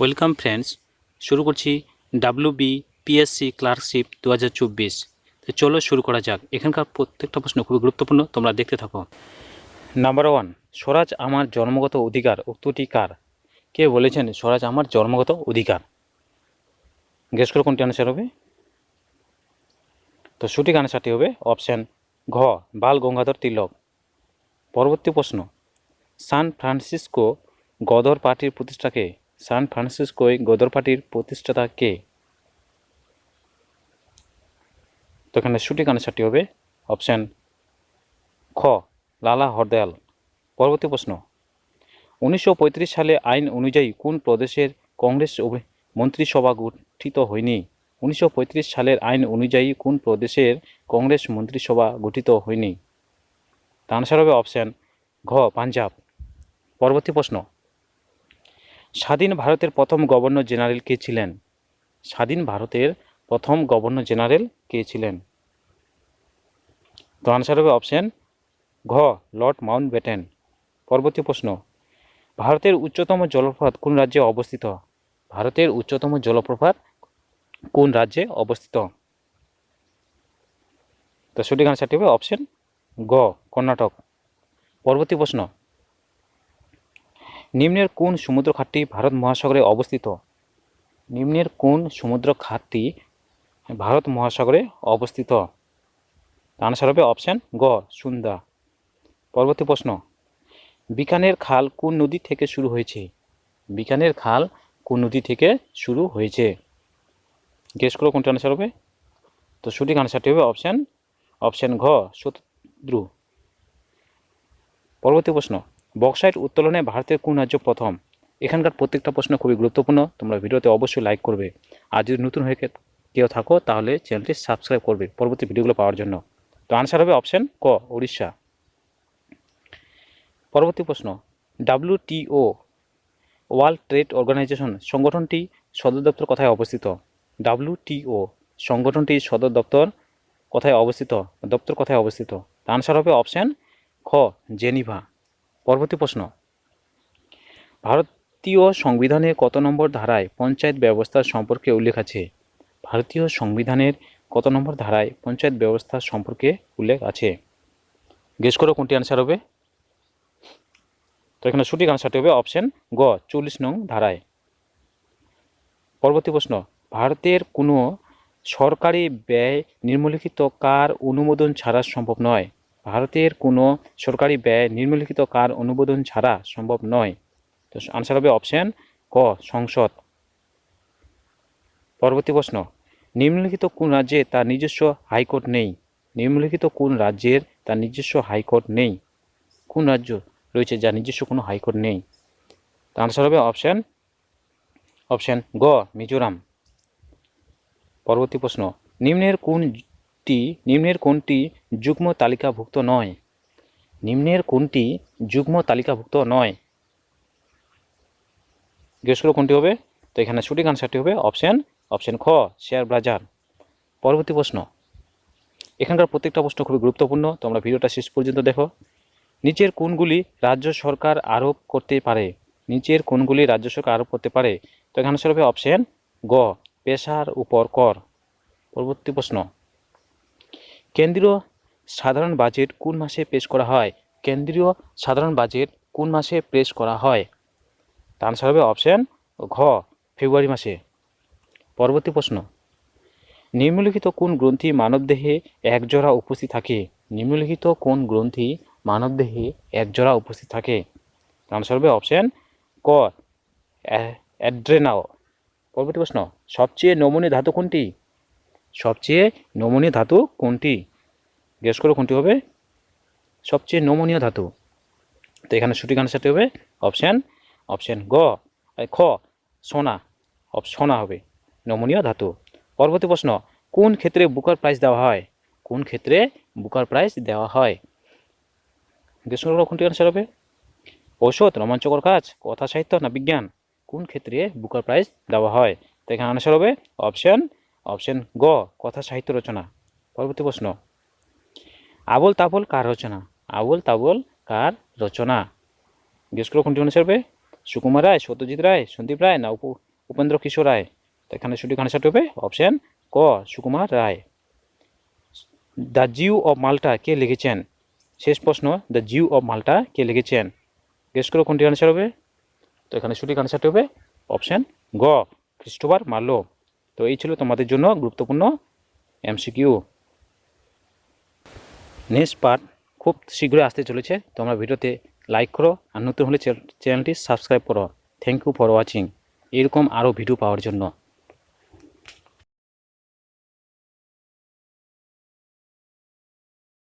Welcome friends শুরু করছি W B PSC clerkship দু হাজার চব্বিশ। তো চলো শুরু করা যাক। এখানকার প্রত্যেকটা প্রশ্ন খুবই গুরুত্বপূর্ণ, তোমরা দেখতে থাকো। নাম্বার ওয়ান স্বরাজ আমার জন্মগত অধিকার উক্তটি কার? কে বলেছেন স্বরাজ আমার জন্মগত অধিকার? গেস করো কোনটি আনসার হবে? তো সঠিক আনসারটি হবে অপশান ঘ, বাল গঙ্গাধর তিলক। পরবর্তী প্রশ্ন, সান ফ্রান্সিসকো গদর পার্টির প্রতিষ্ঠাকে সান ফ্রান্সিসকোয় গদর পার্টির প্রতিষ্ঠাতা কে? তো এখানে সঠিক আনসারটি হবে অপশান খ, লালা হরদয়াল। পরবর্তী প্রশ্ন, উনিশশো পঁয়ত্রিশ সালে আইন অনুযায়ী কোন প্রদেশের কংগ্রেস মন্ত্রিসভা গঠিত হয়নি? উনিশশো পঁয়ত্রিশ সালের আইন অনুযায়ী কোন প্রদেশের কংগ্রেস মন্ত্রিসভা গঠিত হয়নি? তার আনসার হবে অপশান ঘ, পাঞ্জাব। পরবর্তী প্রশ্ন স্বাধীন ভারতের প্রথম গভর্নর জেনারেল কে ছিলেন? স্বাধীন ভারতের প্রথম গভর্নর জেনারেল কে ছিলেন? তো আনসার হবে অপশন ঘ, লর্ড মাউন্ট ব্যাটেন পরবর্তী প্রশ্ন, ভারতের উচ্চতম জলপ্রপাত কোন রাজ্যে অবস্থিত? ভারতের উচ্চতম জলপ্রপাত কোন রাজ্যে অবস্থিত? তো সঠিক আনসারটি হবে অপশন গ কর্ণাটক। পরবর্তী প্রশ্ন নিম্নের কোন সমুদ্র খাতটি ভারত মহাসাগরে অবস্থিত? নিম্নের কোন সমুদ্র খাতটি ভারত মহাসাগরে অবস্থিত? আনসার হবে অপশান গ, সুন্দা। পরবর্তী প্রশ্ন, বিকানের খাল কোন নদী থেকে শুরু হয়েছে? বিকানের খাল কোন নদী থেকে শুরু হয়েছে? গেস করো কোনটা আনসার হবে তো সঠিক আনসারটি হবে অপশান অপশান ঘ শত্রু পরবর্তী প্রশ্ন বক্সাইট উত্তোলনে ভারতের কোন রাজ্য প্রথম? এখানকার প্রত্যেকটা প্রশ্ন খুবই গুরুত্বপূর্ণ। তোমরা ভিডিওতে অবশ্যই লাইক করবে। আর যদি নতুন হয়ে কেউ থাকো, তাহলে চ্যানেলটি সাবস্ক্রাইব করবে পরবর্তী ভিডিওগুলো পাওয়ার জন্য। তো আনসার হবে অপশন ক উড়িষ্যা পরবর্তী প্রশ্ন ডাব্লিউটিও ওয়ার্ল্ড ট্রেড অর্গানাইজেশন সংগঠনটি সদর দপ্তর কোথায় অবস্থিত? ডাব্লিউটিও সংগঠনটির সদর দপ্তর কোথায় অবস্থিত? দপ্তর কোথায় অবস্থিত? আনসার হবে অপশন খ, জেনিভা। পরবর্তী প্রশ্ন। ভারতীয় সংবিধানের কত নম্বর ধারায় পঞ্চায়েত ব্যবস্থা সম্পর্কে উল্লেখ আছে? ভারতীয় সংবিধানের কত নম্বর ধারায় পঞ্চায়েত ব্যবস্থা সম্পর্কে উল্লেখ আছে? গেস করো কোনটি আনসার হবে। তো এখানে সঠিক আনসারটি হবে অপশন গ, চল্লিশ নং ধারায়। পরবর্তী প্রশ্ন, ভারতের কোনো সরকারি ব্যয় নিম্নলিখিত কার অনুমোদন ছাড়া সম্ভব নয়? ভারতের কোনো সরকারি ব্যয় নিম্নলিখিত কার অনুমোদন ছাড়া সম্ভব নয়। তো আনসার হবে অপশন ক, সংসদ। পরবর্তী প্রশ্ন, নিম্নলিখিত কোন রাজ্যে তার নিজস্ব হাইকোর্ট নেই? নিম্নলিখিত কোন রাজ্যের তার নিজস্ব হাইকোর্ট নেই? কোন রাজ্য রয়েছে যার নিজস্ব কোনো হাইকোর্ট নেই? তার আনসার হবে অপশান, অপশন গ, মিজোরাম। পরবর্তী প্রশ্ন, নিম্নের কোনটি নিম্নের কোনটি যুগ্ম তালিকাভুক্ত নয়? নিম্নের কোনটি যুগ্ম তালিকাভুক্ত নয়? করো কোনটি হবে? তো এখানে সঠিক আনসারটি হবে অপশান অপশান খ শেয়ার বাজার। পরবর্তী প্রশ্ন। এখানকার প্রত্যেকটা প্রশ্ন খুবই গুরুত্বপূর্ণ। তোমরা ভিডিওটা শেষ পর্যন্ত দেখো। নিচের কোনগুলি রাজ্য সরকার আরোপ করতে পারে? নিচের কোনগুলি রাজ্য সরকার আরোপ করতে পারে? তো এখানে হবে অপশন গ, পেশার উপর কর। পরবর্তী প্রশ্ন। কেন্দ্রীয় সাধারণ বাজেট কোন মাসে পেশ করা হয়? কেন্দ্রীয় সাধারণ বাজেট কোন মাসে পেশ করা হয়? তার আনসার হবে অপশন ঘ, ফেব্রুয়ারি মাসে। পরবর্তী প্রশ্ন। নিম্নলিখিত কোন গ্রন্থি মানবদেহে একজোড়া উপস্থিত থাকে? নিম্নলিখিত কোন গ্রন্থি মানবদেহে একজোড়া উপস্থিত থাকে? আনসার হবে অপশন ক, অ্যা- অ্যাড্রেনাও। পরবর্তী প্রশ্ন, সবচেয়ে নমনীয় ধাতু কোনটি? সবচেয়ে নমনীয় ধাতু কোনটি? গেস করো কোনটি হবে? সবচেয়ে নমনীয় ধাতু। তো এখানে সঠিক আনসারটি হবে অপশান অপশান গ খ, সোনা সোনা হবে নমনীয় ধাতু। পরবর্তী প্রশ্ন, কোন ক্ষেত্রে বুকার প্রাইজ দেওয়া হয়? কোন ক্ষেত্রে বুকার প্রাইজ দেওয়া হয়? করো কোনটি আনসার হবে? ঔষধ, রোমাঞ্চকর কাজ, কথা, সাহিত্য না বিজ্ঞান? কোন ক্ষেত্রে বুকার প্রাইজ দেওয়া হয়? তো এখানে আনসার হবে অপশন অপশন গ, কথা সাহিত্য রচনা। পরবর্তী প্রশ্ন। আবল তাবল কার রচনা? আবল তাবল কার রচনা? গেস করো কোনটি আনসার হবে সুকুমার রায়, সত্যজিৎ রায়, সন্দীপ রায় না উপ উপেন্দ্র কিশোর রায়? তো এখানে সঠিক আনসারটি হবে। অপশন ক, Sukumar Ray. The Jew of Malta কে লিখেছেন? শেষ প্রশ্ন, দ্য জিউ অফ মাল্টা কে লিখেছেন? গেস করো কোনটি আনসার হবে তো এখানে সঠিক আনসারটি হবে। অপশন গ, ক্রিস্টোফার মার্লো। তো এই ছিল তোমাদের জন্য গুরুত্বপূর্ণ এমসিকিউ নেক্সট পার্ট খুব শীঘ্রই আসতে চলেছে। তোমরা ভিডিওতে লাইক করো আর নতুন হলে চ্যানেলটি সাবস্ক্রাইব করো। থ্যাংক ইউ ফর ওয়াচিং এরকম আরও ভিডিও পাওয়ার জন্য।